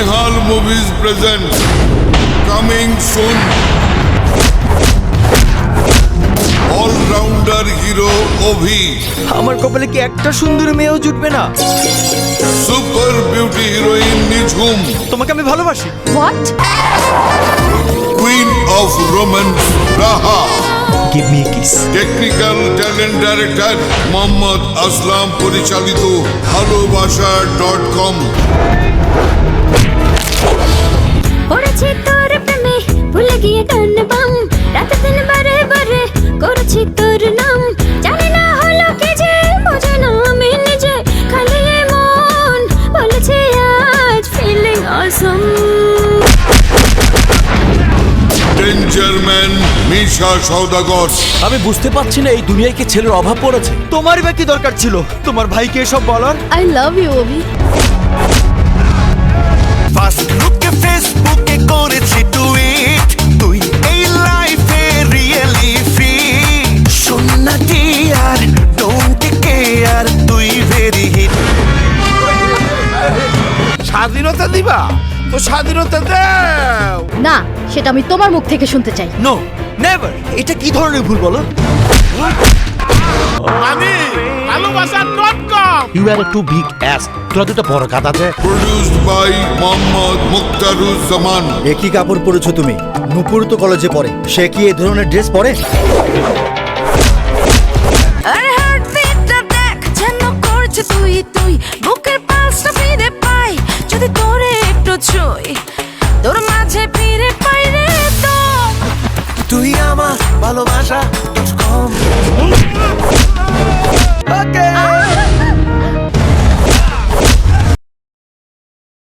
Nihal Movies present coming soon. All-rounder hero Ovi, আমার কপালে কি একটা সুন্দরী মেয়েও জুটবে না super beauty heroine Nijhum, তোমাকে আমি ভালোবাসি what queen of romance Raha, give me kiss technical talent director Mohammad Aslam পরিচালিত Bhalobasha dot com feeling German Misha Sawdagar আমি বুঝতে পারছি না এই দুনিয়ায় কি ছেলের অভাব পড়েছে। তোমারই বা কি দরকার ছিল? তোমার ভাইকে এসব বলার? আই লাভ ইউ অভি স্বাধীনতা দিবা? তো স্বাধীনতা দাও। না সেটা আমি তোমার মুখ থেকে শুনতে চাই। নো নেভার এটা কি ধরনের ভুল বলো? আমি Bhalobasha dot com you are too big ass তোরা দুটো বড় কাজ আছে produced by মোহাম্মদ মুক্তারুজ্জামান একই কাপড় পরেছো তুমি? নুপুর তো কলেজে পড়ে। সে কি এই ধরনের ড্রেস পরে? আরে হার্টবিটটা দেখ যেন করছে তুই তুই। বুকের পালসটা আমার ভালোবাসা আ